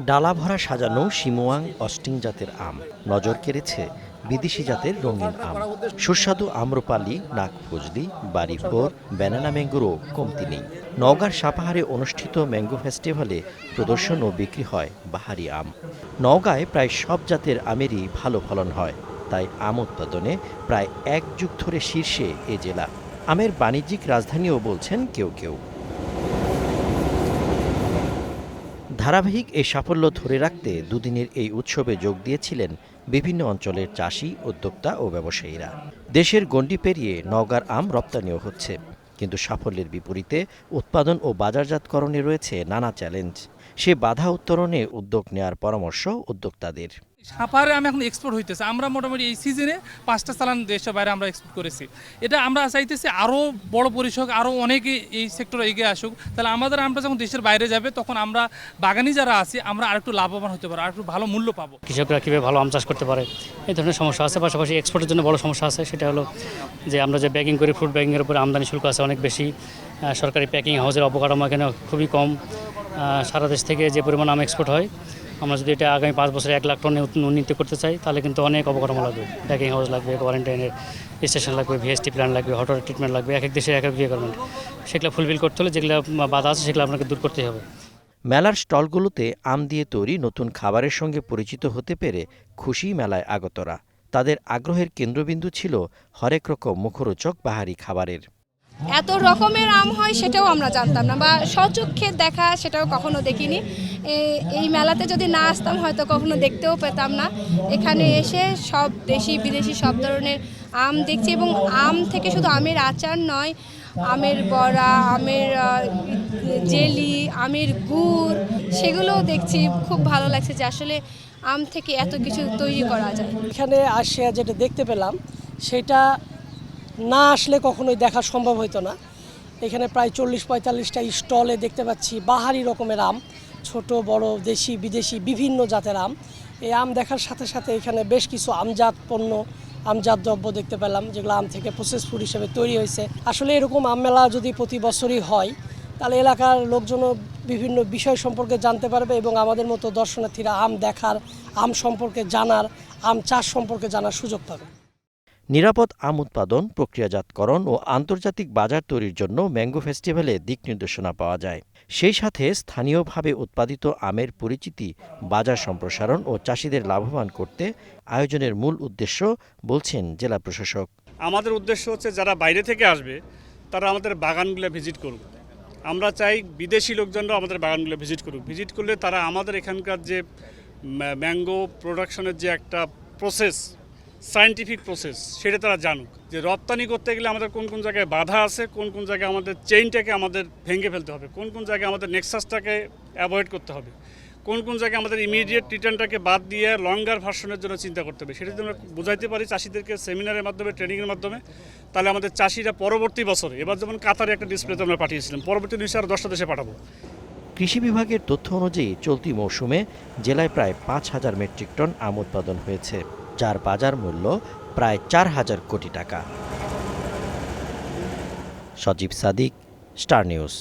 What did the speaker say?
ডালা ভরা সাজানো শিমোয়াং অস্টিং জাতের আম। নজর কেড়েছে বিদেশি জাতের রঙিন আম। সুস্বাদু আম্রপালি, নাক ফজলি বাড়িভোর ব্যানানা ম্যাঙ্গোরও কমতি নেই। নওগাঁর সাপাহারে অনুষ্ঠিত ম্যাঙ্গো ফেস্টিভ্যালে প্রদর্শন ও বিক্রি হয় বাহারি আম। নওগাঁয় প্রায় সব জাতের আমেরই ভালো ফলন হয়। তাই আম উৎপাদনে প্রায় এক যুগ ধরে শীর্ষে এ জেলা। আমের বাণিজ্যিক রাজধানীও বলছেন কেউ কেউ। ধারাবাহিক এই সাফল্য ধরে রাখতে দুদিনের এই উৎসবে যোগ দিয়েছিলেন বিভিন্ন অঞ্চলের চাষি, উদ্যোক্তা ও ব্যবসায়ীরা। দেশের গণ্ডি পেরিয়ে নওগাঁর আম রপ্তানিও হচ্ছে। কিন্তু সাফল্যের বিপরীতে উৎপাদন ও বাজারজাতকরণে রয়েছে নানা চ্যালেঞ্জ। সে বাধা উত্তরণে উদ্যোগ নেওয়ার পরামর্শ উদ্যোক্তাদের। সাপারে আমি এখন এক্সপোর্ট হইতেছে। আমরা মোটামুটি এই সিজনে পাঁচটা চালান দেশের বাইরে আমরা এক্সপোর্ট করেছি। এটা আমরা চাইতেছি আরও বড় পরিসর আরও অনেকে এই সেক্টরে এগিয়ে আসুক। তাহলে আমাদের আমরা যখন দেশের বাইরে যাবে, তখন আমরা বাগানি যারা আছি, আমরা আরেকটু লাভবান হতে পারব, আরেকটু ভালো মূল্য পাবো। কৃষকরা কীভাবে ভালো আম চাষ করতে পারে, এই ধরনের সমস্যা আছে। পাশাপাশি এক্সপোর্টের জন্য বড় সমস্যা আছে, সেটা হলো যে আমরা যে ব্যাগিং করি ফুড ব্যাগিংয়ের উপরে আমদানি শুল্ক আছে অনেক বেশি। সরকারি প্যাকিং হাউসের অবকাঠামো এখানে খুবই কম। সারা দেশ থেকে যে পরিমাণ আম এক্সপোর্ট হয় আমরা যদি এটা আগামী পাঁচ বছরে এক লাখ টনে উন্নতি করতে চাই, তাহলে কিন্তু অনেক অবকাঠামো লাগবে। প্যাকিং হাউস লাগবে কোয়ারেন্টাইনের স্টেশন লাগবে ভিএসটি প্ল্যান লাগবে হট ট্রিটমেন্ট লাগবে, এক এক দেশের এক এক রিকোয়ারমেন্ট সেগুলো ফুলফিল করতে হলে যেগুলো বাধা আছে, সেগুলো আপনাকে দূর করতে হবে। মেলার স্টলগুলোতে আম দিয়ে তৈরি নতুন খাবারের সঙ্গে পরিচিত হতে পেরে খুশি মেলায় আগতরা। তাদের আগ্রহের কেন্দ্রবিন্দু ছিল হরেক রকম মুখরোচক বাহারি খাবারের। এত রকমের আম হয় সেটাও আমরা জানতাম না, বা স্বচক্ষে দেখা সেটাও কখনো দেখিনি। এই মেলাতে যদি না আসতাম, হয়তো কখনো দেখতেও পেতাম না। এখানে এসে সব দেশি, বিদেশি সব ধরনের আম দেখছি এবং আম থেকে শুধু আমের আচার নয়, আমের বড়া, আমের জেলি, আমের গুড়, সেগুলোও দেখছি। খুব ভালো লাগছে যে আসলে আম থেকে এত কিছু তৈরি করা যায়। এখানে আসে যেটা দেখতে পেলাম, সেটা না আসলে কখনোই দেখা সম্ভব হতো না। এখানে প্রায় চল্লিশ পঁয়তাল্লিশটা স্টলে দেখতে পাচ্ছি বাহারি রকমের আম, ছোট, বড়, দেশি, বিদেশি, বিভিন্ন জাতের আম। এই আম দেখার সাথে সাথে এখানে বেশ কিছু আমজাত পণ্য, আমজাত দ্রব্য দেখতে পেলাম, যেগুলো আম থেকে প্রসেস ফুড হিসেবে তৈরি হয়েছে। আসলে এরকম আম মেলা যদি প্রতি বছরই হয়, তাহলে এলাকার লোকজনও বিভিন্ন বিষয় সম্পর্কে জানতে পারবে এবং আমাদের মতো দর্শনার্থীরা আম দেখার, আম সম্পর্কে জানার, আম চাষ সম্পর্কে জানার সুযোগ পাবে। নিরাপদ আম উৎপাদন, প্রক্রিয়াজাতকরণ ও আন্তর্জাতিক বাজার তৈরির জন্য ম্যাঙ্গো ফেস্টিভ্যালে দিক নির্দেশনা পাওয়া যায়। সেই সাথে স্থানীয়ভাবে উৎপাদিত আমের পরিচিতি, বাজার সম্প্রসারণ ও চাষিদের লাভবান করতে আয়োজনের মূল উদ্দেশ্য বলছেন জেলা প্রশাসক। আমাদের উদ্দেশ্য হচ্ছে যারা বাইরে থেকে আসবে, তারা আমাদের বাগানগুলো ভিজিট করুক। আমরা চাই বিদেশি লোকজনরা আমাদের বাগানগুলো ভিজিট করুক। ভিজিট করলে তারা আমাদের এখানকার যে ম্যাঙ্গো প্রোডাকশনের যে একটা প্রসেস সায়েন্টিফিক প্রসেস, সেটা তারা জানুক যে রপ্তানি করতে গেলে আমাদের কোন কোন জায়গায় বাধা আছে, কোন কোন জায়গায় আমাদের চেইনটাকে আমাদের ভেঙে ফেলতে হবে, কোন কোন জায়গায় আমাদের নেক্সাসটাকে অ্যাভয়েড করতে হবে, কোন কোন জায়গায় আমাদের ইমিডিয়েট রিটার্নটাকে বাদ দিয়ে লঙ্গার ভার্সনের জন্য চিন্তা করতে হবে, সেটা যদি আমরা বুঝাইতে পারি চাষিদেরকে সেমিনারের মাধ্যমে ট্রেনিংয়ের মাধ্যমে, তাহলে আমাদের চাষিরা পরবর্তী বছরে, এবার যেমন কাতারে একটা ডিসপ্লেতে আমরা পাঠিয়েছিলাম, পরবর্তী নিশ্চয়ই আরও দশটা দেশে পাঠাবো। কৃষি বিভাগের তথ্য অনুযায়ী চলতি মৌসুমে জেলায় প্রায় পাঁচ হাজার মেট্রিক টন আম উৎপাদন হয়েছে। যার বাজার মূল্য প্রায় চার হাজার কোটি টাকা। Sajib Sadik star news.